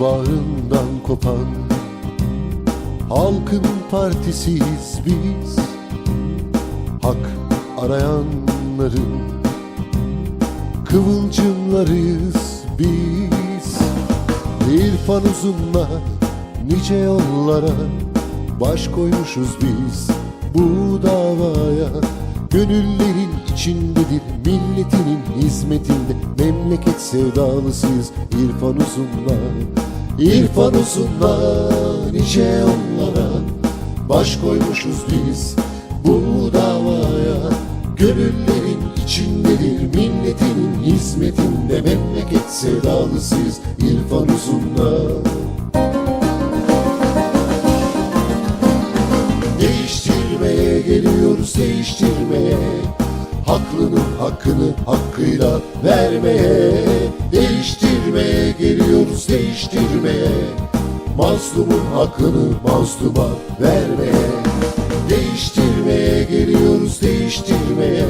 bağrından kopan Halkın partisiyiz biz. Hak arayanların Kıvılcımlarıyız biz. İrfan uzunla nice yollara Baş koymuşuz biz. Bu davaya Gönüllerin içindedir milletinin hizmetinde Memleket sevdalısıyız. İrfan uzunlar İrfan uzunla nice yollara Baş koymuşuz biz bu davaya. Gönüllerin içindedir milletinin hizmetinde Memleket sevdalısıyız İrfan uzunla Değiştirmeye geliyoruz değiştirmeye. Haklının hakkını hakkıyla vermeye Değiştirmeye geliyoruz değiştirmeye. Mazlumun hakkını mazluma vermeye. Değiştirmeye geliyoruz değiştirmeye.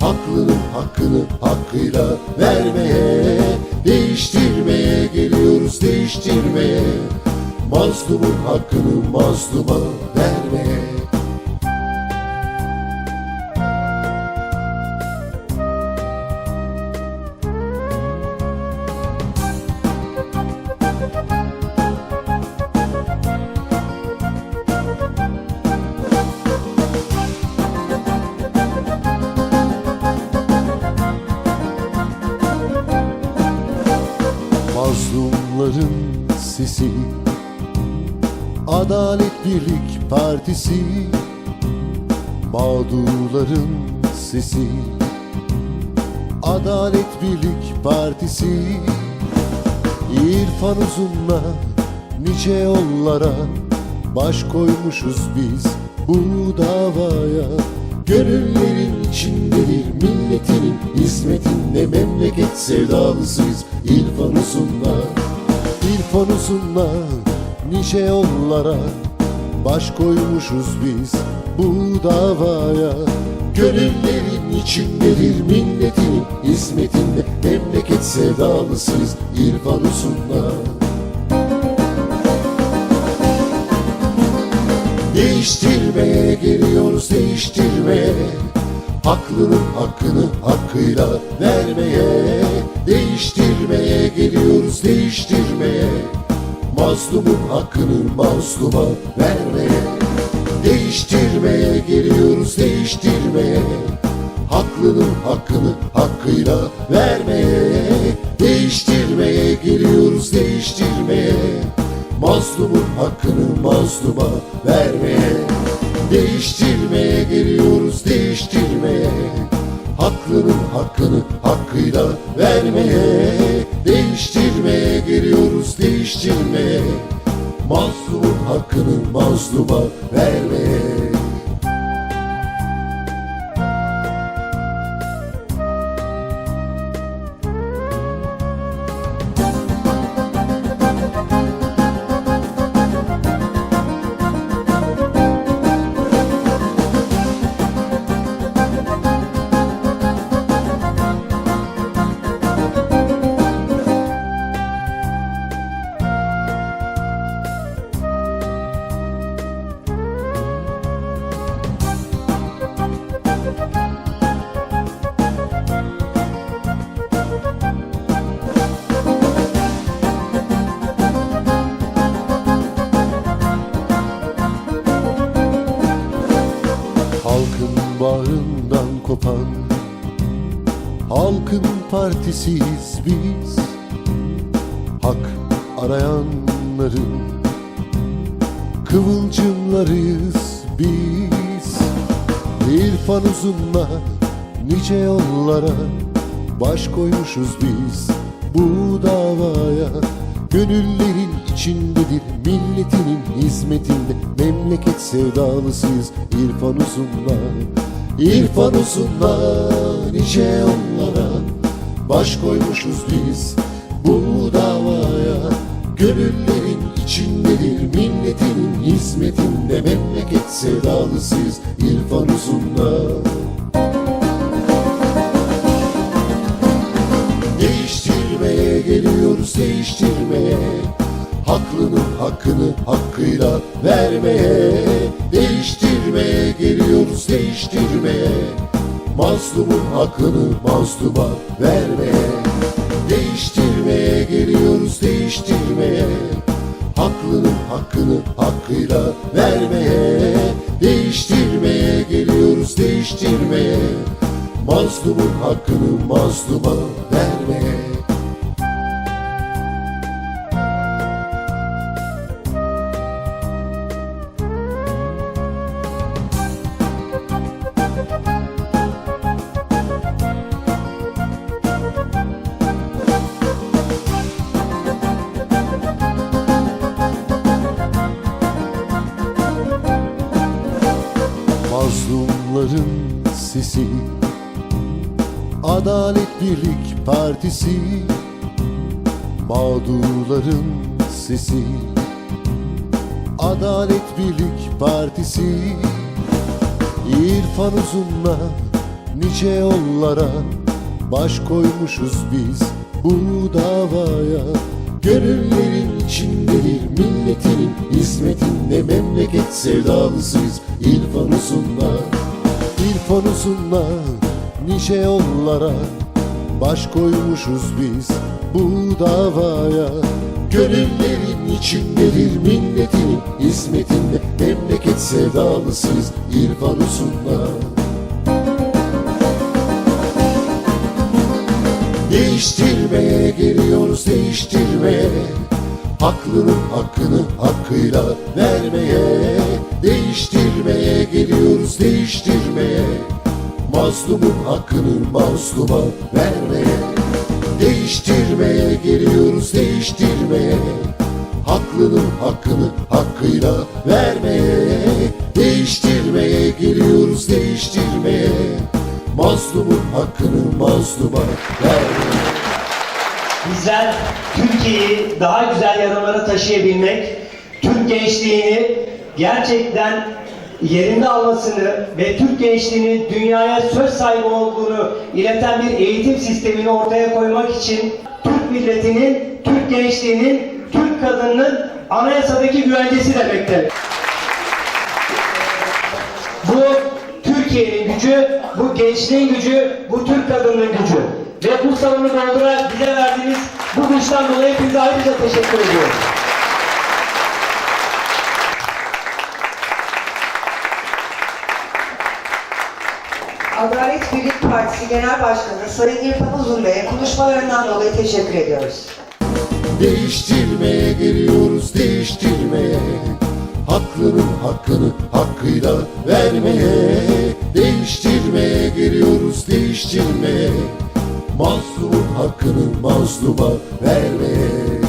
Haklının hakkını hakkıyla vermeye. Değiştirmeye geliyoruz değiştirmeye. Mazlumun hakkını mazluma vermeye Birlik Partisi Mağdurların sesi. Adalet Birlik Partisi İrfan Uzun'la nice yollara Baş koymuşuz biz bu davaya. Gönüllerin içindedir milletinin hizmetinde Memleket sevdalısıyız. İrfan Uzun'la İrfan Uzun'la nice yollara Baş koymuşuz biz bu davaya. Gönüllerin içindedir milletin hizmetinde. Memleket sevdalısıyız İrfan Uzun'la Değiştirmeye geliyoruz değiştirmeye. Haklının hakkını hakkıyla vermeye. Değiştirmeye geliyoruz değiştirmeye Mazlumun hakkını mazluma vermeye Değiştirmeye geliyoruz değiştirmeye. Haklının hakkını hakkıyla vermeye Değiştirmeye geliyoruz değiştirmeye. Mazlumun hakkını mazluma vermeye Değiştirmeye geliyoruz değiştirmeye Haklının hakkını hakkıyla vermeye Değiştirmeye geliyoruz değiştirmeye. Mazlumun hakkını mazluma vermeye kopan. Halkın partisiyiz biz. Hak arayanların Kıvılcımlarıyız biz. İrfan uzunla nice yollara Baş koymuşuz biz. Bu davaya Gönüllerin içindedir milletinin hizmetinde Memleket sevdalısıyız. İrfan Uzun'la İrfan Uzun'la nice yollara Baş koymuşuz biz bu davaya. Gönüllerin içindedir milletinin hizmetinde Memleket sevdalısıyız İrfan Uzun'la Değiştirmeye geliyoruz değiştirmeye Haklının hakkını hakkıyla vermeye Değiştirmeye geliyoruz değiştirmeye. Mazlumun hakkını mazluma vermeye Değiştirmeye geliyoruz değiştirmeye. Haklının hakkını hakkıyla vermeye Değiştirmeye geliyoruz değiştirmeye. Mazlumun hakkını mazluma vermeye Sesi Adalet Birlik Partisi Mağdurların sesi Adalet Birlik Partisi İrfan Uzun'la nice yollara Baş koymuşuz biz bu davaya. Gönüllerin içindedir milletinin hizmetinde Memleket sevdalısıyız İrfan Uzun'la Uzun'la nice yollara Baş koymuşuz biz bu davaya. Gönüllerin içindedir milletinin hizmetinde. Memleket sevdalısıyız İrfan Uzun'la Değiştirmeye geliyoruz değiştirmeye Haklının hakkını hakkıyla vermeye Değiştirmeye geliyoruz değiştirmeye. Mazlumun hakkını mazluma vermeye Değiştirmeye geliyoruz değiştirmeye. Haklının hakkını hakkıyla vermeye Değiştirmeye geliyoruz değiştirmeye. Mazlumun hakkını mazluma vermeye Bizler Türkiye'yi daha güzel yarınlara taşıyabilmek, Türk gençliğini gerçekten yerinde almasını ve Türk gençliğinin dünyaya söz sahibi olduğunu ileten bir eğitim sistemini ortaya koymak için Türk milletinin, Türk gençliğinin, Türk kadınının anayasadaki güvencesi demektir. Bu Türkiye'nin gücü, bu gençliğin gücü, bu Türk kadınının gücü. Ve bu salonu doldurarak bize verdiğiniz bu güçten dolayı hepinize ayrıca teşekkür ediyorum. Adalet Birlik Partisi Genel Başkanı Sayın İrfan Uzun Bey'e konuşmalarından dolayı teşekkür ediyoruz. Değiştirmeye geliyoruz değiştirmeye Haklının hakkını hakkıyla vermeye Değiştirmeye geliyoruz değiştirmeye Mazlumun hakkını mazluma vermeye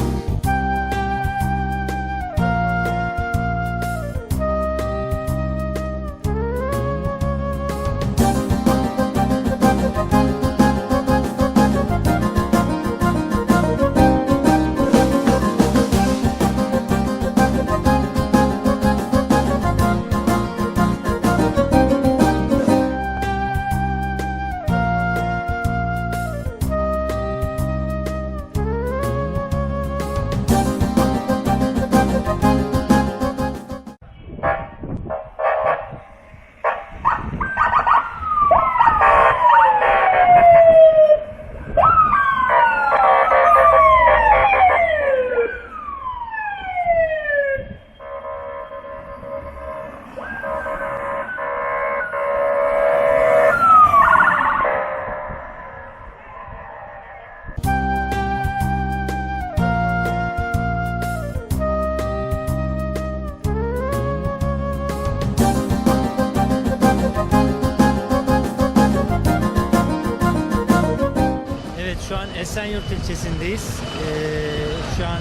an Esenyurt ilçesindeyiz. Ee, şu an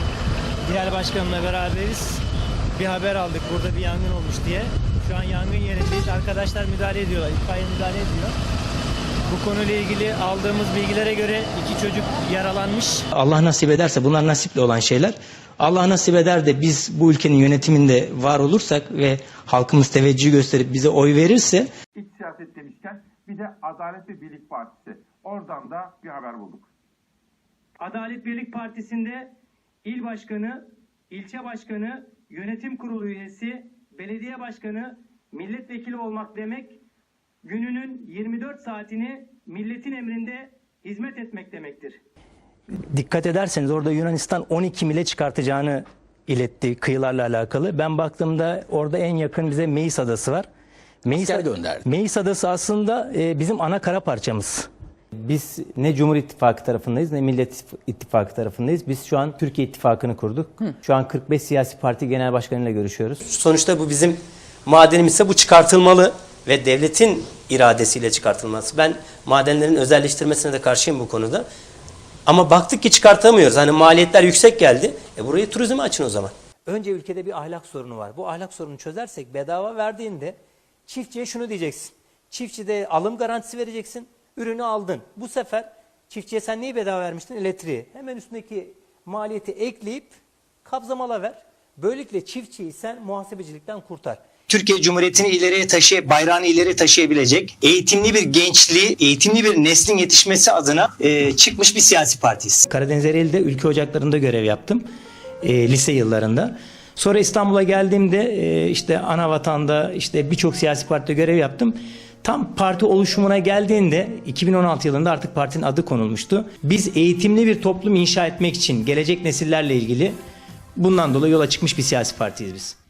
diğer başkanımla beraberiz. Bir haber aldık burada bir yangın olmuş diye. Şu an yangın yerindeyiz. Arkadaşlar müdahale ediyorlar. İtfaiye müdahale ediyor. Bu konuyla ilgili aldığımız bilgilere göre iki çocuk yaralanmış. Allah nasip ederse bunlar nasiple olan şeyler. Allah nasip eder de biz bu ülkenin yönetiminde var olursak ve halkımız teveccüh gösterip bize oy verirse İç siyaset demişken bir de Adalet ve Birlik Partisi. Oradan da bir haber bulduk. Adalet Birlik Partisi'nde il başkanı ilçe başkanı, yönetim kurulu üyesi, belediye başkanı, milletvekili olmak demek gününün 24 saatini milletin emrinde hizmet etmek demektir. Dikkat ederseniz orada Yunanistan 12 mile çıkartacağını iletti kıyılarla alakalı. Ben baktığımda orada en yakın bize Meis Adası var. Meis, Asker gönderdi. Meis Adası aslında e, bizim ana kara parçamız. Biz ne Cumhur İttifakı tarafındayız ne Millet İttifakı tarafındayız. Biz şu an Türkiye İttifakı'nı kurduk. Şu an 45 siyasi parti genel başkanıyla görüşüyoruz. Sonuçta bu bizim madenimizse bu çıkartılmalı ve devletin iradesiyle çıkartılması. Ben madenlerin özelleştirmesine de karşıyım bu konuda. Ama baktık ki çıkartamıyoruz. Hani maliyetler yüksek geldi. E burayı turizme açın o zaman. Önce ülkede bir ahlak sorunu var. Bu ahlak sorununu çözersek bedava verdiğinde çiftçiye şunu diyeceksin. Çiftçide alım garantisi vereceksin. Ürünü aldın. Bu sefer çiftçiye sen neyi bedava vermiştin? Elektriği. Hemen üstündeki maliyeti ekleyip kabzamala ver. Böylelikle çiftçiyi sen muhasebecilikten kurtar. Türkiye Cumhuriyeti'ni ileriye taşıya, bayrağını ileri taşıyabilecek eğitimli bir gençliği, eğitimli bir neslin yetişmesi adına e, çıkmış bir siyasi partiyiz. Karadeniz Ereğli'de ülke ocaklarında görev yaptım. e, lise yıllarında. Sonra İstanbul'a geldiğimde e, işte ana vatanda işte birçok siyasi partide görev yaptım. Tam parti oluşumuna geldiğinde 2016 yılında artık partinin adı konulmuştu. Biz eğitimli bir toplum inşa etmek için gelecek nesillerle ilgili bundan dolayı yola çıkmış bir siyasi partiyiz biz.